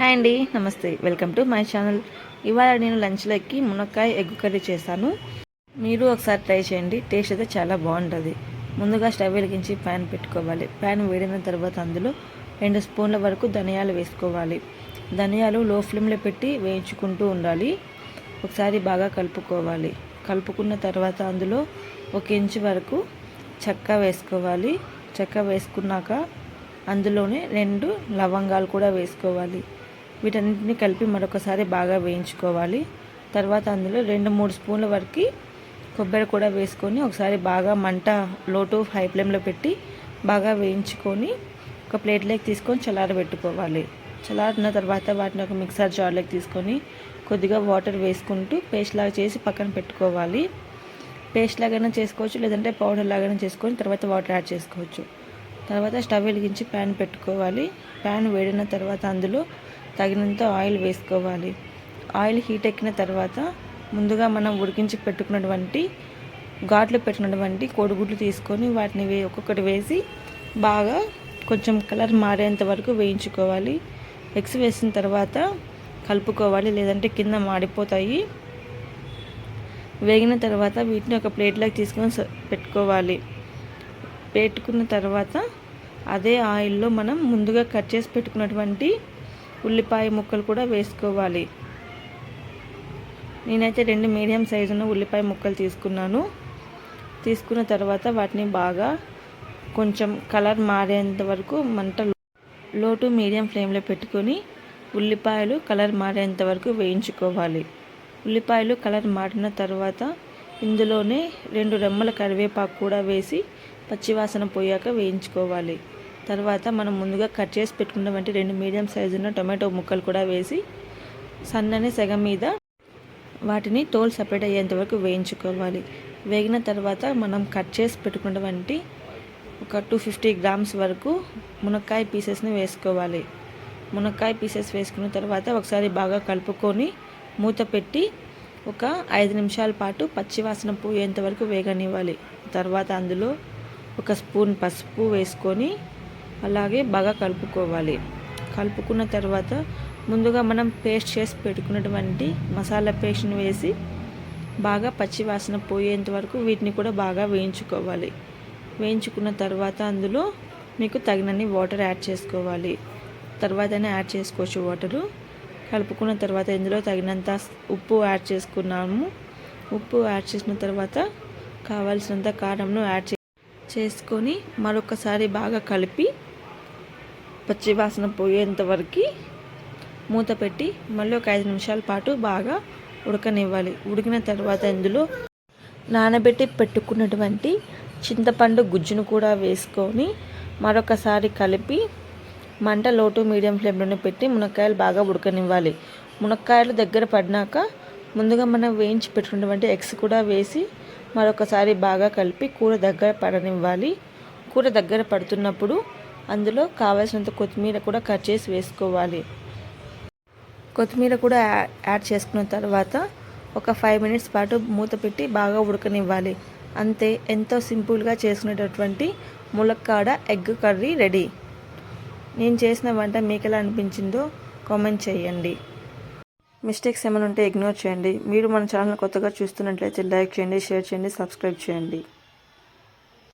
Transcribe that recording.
Hi అండి నమస్తే. Welcome to my channel. ఇవాళ నేను లంచ్లోకి మునక్కాయ ఎగ్ కర్రీ చేశాను. మీరు ఒకసారి ట్రై చేయండి టేస్ట్ అయితే చాలా బాగుంటుంది. ముందుగా స్టవ్ వెలిగించి ప్యాన్ పెట్టుకోవాలి. ప్యాన్ వేడిన తర్వాత అందులో రెండు స్పూన్ల వరకు ధనియాలు వేసుకోవాలి. ధనియాలు లో ఫ్లేమ్లో పెట్టి వేయించుకుంటూ ఉండాలి. ఒకసారి బాగా కలుపుకోవాలి. కలుపుకున్న తర్వాత అందులో ఒక ఇంచు వరకు చెక్క వేసుకోవాలి. చెక్క వేసుకున్నాక అందులోనే రెండు లవంగాలు కూడా వేసుకోవాలి. వీటన్నిటిని కలిపి మరొకసారి బాగా వేయించుకోవాలి. తర్వాత అందులో రెండు మూడు స్పూన్ల వరకు కొబ్బరి కూడా వేసుకొని ఒకసారి బాగా మంట లోటు హై ఫ్లేమ్లో పెట్టి బాగా వేయించుకొని ఒక ప్లేట్లోకి తీసుకొని చల్లారబెట్టుకోవాలి చల్లారిన తర్వాత వాటిని ఒక మిక్సర్ జార్లోకి తీసుకొని కొద్దిగా వాటర్ వేసుకుంటూ పేస్ట్ లాగా చేసి పక్కన పెట్టుకోవాలి. పేస్ట్ లాగానే చేసుకోవచ్చు లేదంటే పౌడర్ లాగానే చేసుకొని తర్వాత వాటర్ యాడ్ చేసుకోవచ్చు. తర్వాత స్టవ్ వెలిగించి ప్యాన్ పెట్టుకోవాలి. ప్యాన్ వేడిన తర్వాత అందులో తగినంత ఆయిల్ వేసుకోవాలి. ఆయిల్ హీట్ ఎక్కిన తర్వాత ముందుగా మనం ఉడికించి పెట్టుకున్నటువంటి ఘాట్లు పెట్టినటువంటి కోడిగుడ్లు తీసుకొని వాటిని వే ఒక్కొక్కటి వేసి బాగా కొంచెం కలర్ మారేంత వరకు వేయించుకోవాలి. ఎగ్స్ వేసిన తర్వాత కలుపుకోవాలి లేదంటే కింద మాడిపోతాయి. వేగిన తర్వాత వీటిని ఒక ప్లేట్లోకి తీసుకొని పెట్టుకోవాలి. పెట్టుకున్న తర్వాత అదే ఆయిల్లో మనం ముందుగా కట్ చేసి పెట్టుకున్నటువంటి ఉల్లిపాయ ముక్కలు కూడా వేసుకోవాలి. నేనైతే రెండు మీడియం సైజున్న ఉల్లిపాయ ముక్కలు తీసుకున్నాను. తీసుకున్న తర్వాత వాటిని బాగా కొంచెం కలర్ మారేంత వరకు మంట లో టు మీడియం ఫ్లేమ్లో పెట్టుకొని ఉల్లిపాయలు కలర్ మారేంత వరకు వేయించుకోవాలి. ఉల్లిపాయలు కలర్ మారిన తర్వాత ఇందులోనే రెండు రెమ్మల కరివేపాకు కూడా వేసి పచ్చివాసన పోయాక వేయించుకోవాలి. తర్వాత మనం ముందుగా కట్ చేసి పెట్టుకున్నటువంటి రెండు మీడియం సైజున్న టొమాటో ముక్కలు కూడా వేసి సన్నని సెగ మీద వాటిని తోలు సపరేట్ అయ్యేంత వరకు వేయించుకోవాలి. వేగిన తర్వాత మనం కట్ చేసి పెట్టుకున్నటువంటి ఒక టూ ఫిఫ్టీ గ్రామ్స్ వరకు మునక్కాయ పీసెస్ని వేసుకోవాలి. మునక్కాయ పీసెస్ వేసుకున్న తర్వాత ఒకసారి బాగా కలుపుకొని మూత పెట్టి ఒక ఐదు నిమిషాల పాటు పచ్చివాసన పోయేంత వరకు వేగనివ్వాలి. తర్వాత అందులో ఒక స్పూన్ పసుపు వేసుకొని అలాగే బాగా కలుపుకోవాలి. కలుపుకున్న తర్వాత ముందుగా మనం పేస్ట్ చేసి పెట్టుకున్నటువంటి మసాలా పేస్ట్ని వేసి బాగా పచ్చి వాసన పోయేంత వరకు వీటిని కూడా బాగా వేయించుకోవాలి. వేయించుకున్న తర్వాత అందులో మీకు తగినన్ని వాటర్ యాడ్ చేసుకోవాలి. తర్వాతనే యాడ్ చేసుకోవచ్చు వాటరు. కలుపుకున్న తర్వాత ఇందులో తగినంత ఉప్పు యాడ్ చేసుకున్నాము. ఉప్పు యాడ్ చేసిన తర్వాత కావాల్సినంత కారంను యాడ్ చేసుకొని మరొకసారి బాగా కలిపి పచ్చివాసన పోయేంత వరకు మూత పెట్టి మళ్ళీ ఒక ఐదు నిమిషాల పాటు బాగా ఉడకనివ్వాలి. ఉడికిన తర్వాత ఇందులో నానబెట్టి పెట్టుకున్నటువంటి చింతపండు గుజ్జును కూడా వేసుకొని మరొకసారి కలిపి మంట లోటు మీడియం ఫ్లేమ్లోనే పెట్టి మునక్కాయలు బాగా ఉడకనివ్వాలి. మునక్కాయలు దగ్గర పడినాక ముందుగా మనం వేయించి పెట్టుకున్నటువంటి ఎగ్స్ కూడా వేసి మరొకసారి బాగా కలిపి కూర దగ్గర పడనివ్వాలి. కూర దగ్గర పడుతున్నప్పుడు అందులో కావలసినంత కొత్తిమీర కూడా కట్ చేసి వేసుకోవాలి. కొత్తిమీర కూడా యాడ్ చేసుకున్న తర్వాత ఒక ఫైవ్ మినిట్స్ పాటు మూత పెట్టి బాగా ఉడకనివ్వాలి. అంతే ఎంతో సింపుల్గా చేసుకునేటటువంటి ములక్కాడ ఎగ్ కర్రీ రెడీ. నేను చేసిన వంట మీకు ఎలా అనిపించిందో కామెంట్ చేయండి. మిస్టేక్స్ ఏమైనా ఉంటే ఇగ్నోర్ చేయండి. మీరు మన ఛానల్ కొత్తగా చూస్తున్నట్లయితే లైక్ చేయండి షేర్ చేయండి సబ్స్క్రైబ్ చేయండి.